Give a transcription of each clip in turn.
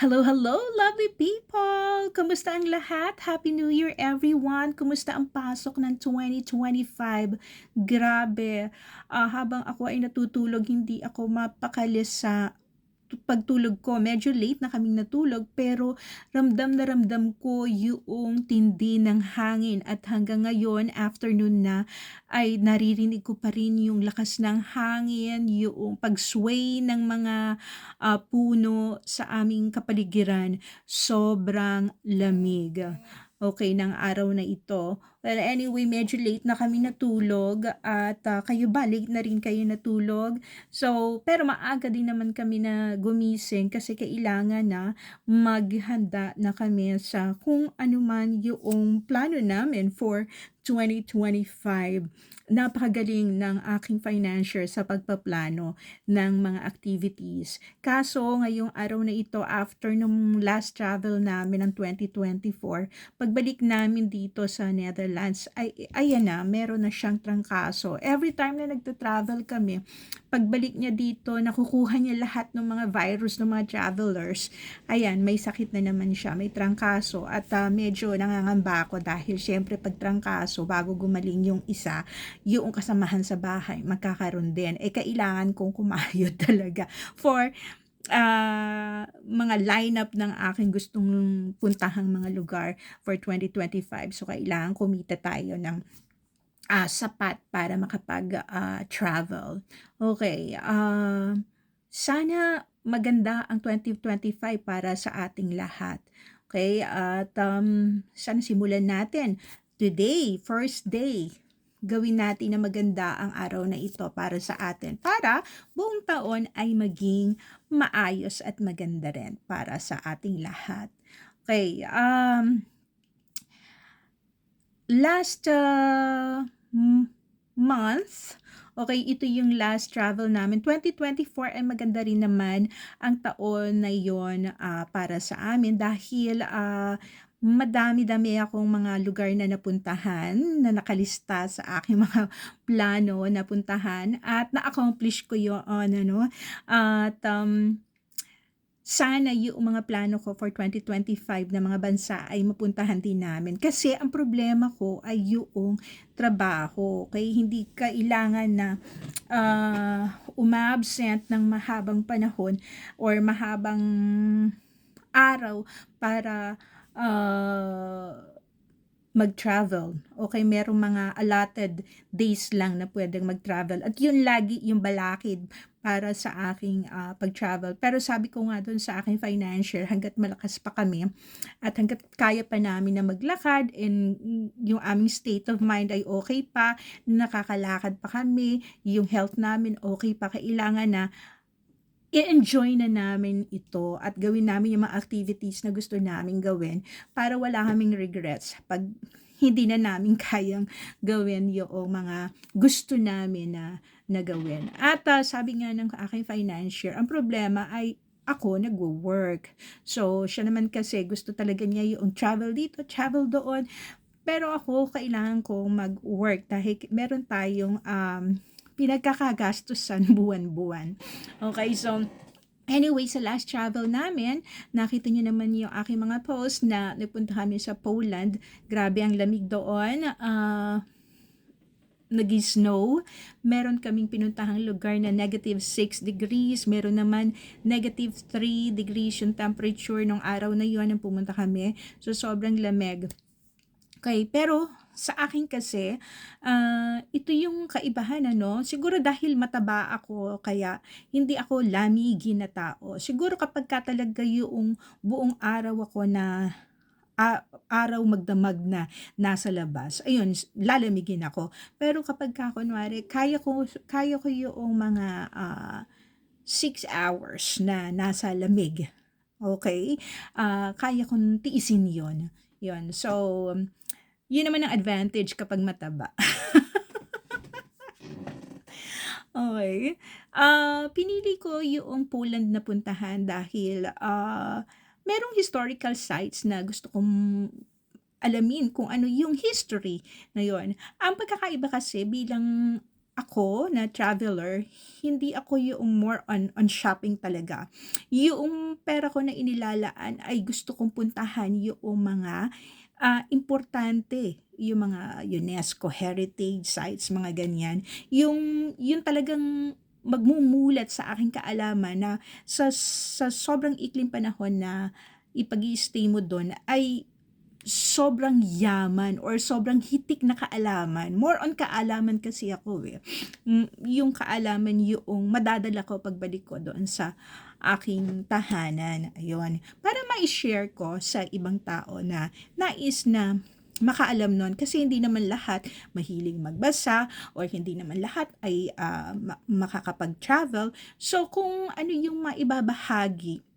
Hello, hello, lovely people! Kumusta ang lahat? Happy New Year, everyone! Kumusta ang pasok ng 2025? Grabe! Ah, habang ako ay natutulog, hindi ako mapakalis sa pagtulog ko. Medyo late na kaming natulog, pero ramdam na ramdam ko yung tindi ng hangin. At hanggang ngayon, afternoon na, ay naririnig ko pa rin yung lakas ng hangin, yung pag-sway ng mga ah, puno sa aming kapaligiran. Sobrang lamig. Okay, ng araw na ito. Well, anyway, medyo late na kami natulog at ah, kayo ba, late na rin kayo natulog? So, pero maaga din naman kami na gumising kasi kailangan na maghanda na kami sa kung ano man yung plano namin for 2025. Napakagaling ng aking financier sa pagpaplano ng mga activities. Kaso, ngayong araw na ito, after nung last travel namin ng 2024, pagbalik namin dito sa Netherlands, ay, ayan na, meron na siyang trangkaso. Every time na nagta-travel kami, pagbalik niya dito, nakukuha niya lahat ng mga virus ng mga travelers. Ayan, may sakit na naman siya, may trangkaso. At ah, medyo nangangamba ako dahil syempre pag trangkaso, bago gumaling yung isa, yung kasamahan sa bahay, magkakaroon din. Eh, kailangan kong kumayod talaga for ah, mga lineup ng aking gustong puntahang mga lugar for 2025. So, kailangan kumita tayo ng ah, sapat para makapag-travel. okay, ah, sana maganda ang 2025 para sa ating lahat. Okay, at um, sana simulan natin today, first day. Gawin natin na maganda ang araw na ito para sa atin. Para buong taon ay maging maayos at maganda rin para sa ating lahat. Okay, um, last uh, month, okay, ito yung last travel namin. 2024 ay maganda rin naman ang taon na yon ah, para sa amin dahil ah, madami-dami akong mga lugar na napuntahan na nakalista sa aking mga plano na puntahan at na-accomplish ko yun ano at um, sana yung mga plano ko for 2025 na mga bansa ay mapuntahan din namin. Kasi ang problema ko ay yung trabaho. Okay? Hindi kailangan na uh, umabsent ng mahabang panahon or mahabang araw para uh, mag-travel. Okay, merong mga allotted days lang na pwedeng mag-travel. At yun lagi yung balakid para sa aking uh, pag-travel. Pero sabi ko nga doon sa aking financial, hanggat malakas pa kami at hanggat kaya pa namin na maglakad and yung aming state of mind ay okay pa, nakakalakad pa kami, yung health namin okay pa, kailangan na i-enjoy na namin ito at gawin namin yung mga activities na gusto namin gawin para wala kaming regrets pag hindi na namin kayang gawin yung mga gusto namin na, na gawin. At uh, sabi nga ng aking financier, ang problema ay ako nagwo-work. So, siya naman kasi gusto talaga niya yung travel dito, travel doon. Pero ako, kailangan kong mag-work dahil meron tayong um, pinagkakagastusan buwan-buwan. Okay, so Anyway, sa last travel namin, nakita nyo naman yung aking mga post na nagpunta kami sa Poland. Grabe ang lamig doon. Uh, nag-snow. Meron kaming pinuntahang lugar na negative 6 degrees. Meron naman negative 3 degrees yung temperature nung araw na yun nang pumunta kami. So, sobrang lamig. Okay, pero sa akin kasi, uh, ito yung kaibahan ano, siguro dahil mataba ako kaya hindi ako lamigi na tao. Siguro kapag ka talaga yung buong araw ako na a- araw magdamag na nasa labas, ayun, lalamigin ako. Pero kapag ka, kunwari, kaya ko, kaya ko yung mga uh, six hours na nasa lamig, okay? Uh, kaya kong tiisin yon yon So, yun naman ang advantage kapag mataba. okay. Uh, pinili ko yung Poland na puntahan dahil uh, merong historical sites na gusto kong alamin kung ano yung history na yon. Ang pagkakaiba kasi bilang ako na traveler, hindi ako yung more on on shopping talaga. Yung pera ko na inilalaan ay gusto kong puntahan yung mga, ah, importante, yung mga UNESCO heritage sites, mga ganyan. Yung yun talagang magmumulat sa aking kaalaman na sa sa sobrang ikling panahon na ipag-i-stay mo dun ay sobrang yaman or sobrang hitik na kaalaman. More on kaalaman kasi ako eh. Mm, yung kaalaman yung madadala ko pagbalik ko doon sa aking tahanan. Ayun. Para mai-share ko sa ibang tao na nais na makaalam nun kasi hindi naman lahat mahilig magbasa or hindi naman lahat ay ma- makakapag-travel. So kung ano yung maibabahagi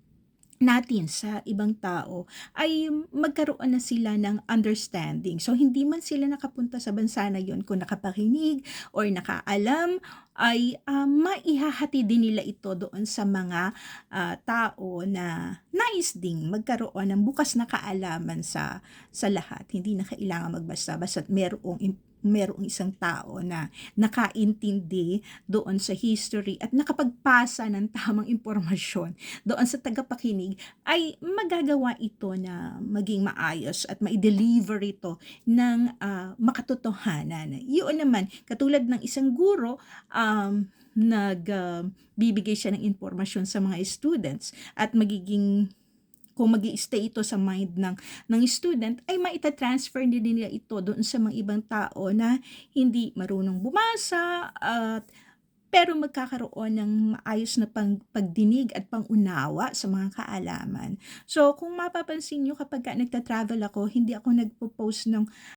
natin sa ibang tao ay magkaroon na sila ng understanding. So, hindi man sila nakapunta sa bansa na yon kung nakapakinig or nakaalam, ay ah, maihahati din nila ito doon sa mga ah, tao na nais ding magkaroon ng bukas na kaalaman sa sa lahat. Hindi na kailangan magbasa basta't merong merong isang tao na nakaintindi doon sa history at nakapagpasa ng tamang impormasyon doon sa tagapakinig ay magagawa ito na maging maayos at ma-deliver ito ng ah, makatotohanan. Yun naman, katulad ng isang guro, um, nag ah, bibigay siya ng impormasyon sa mga students at magiging kung mag stay ito sa mind ng ng student ay maita-transfer din nila ito doon sa mga ibang tao na hindi marunong bumasa at pero magkakaroon ng maayos na pang, pagdinig at pangunawa sa mga kaalaman. So, kung mapapansin nyo kapag ka nagta-travel ako, hindi ako nagpo-post ng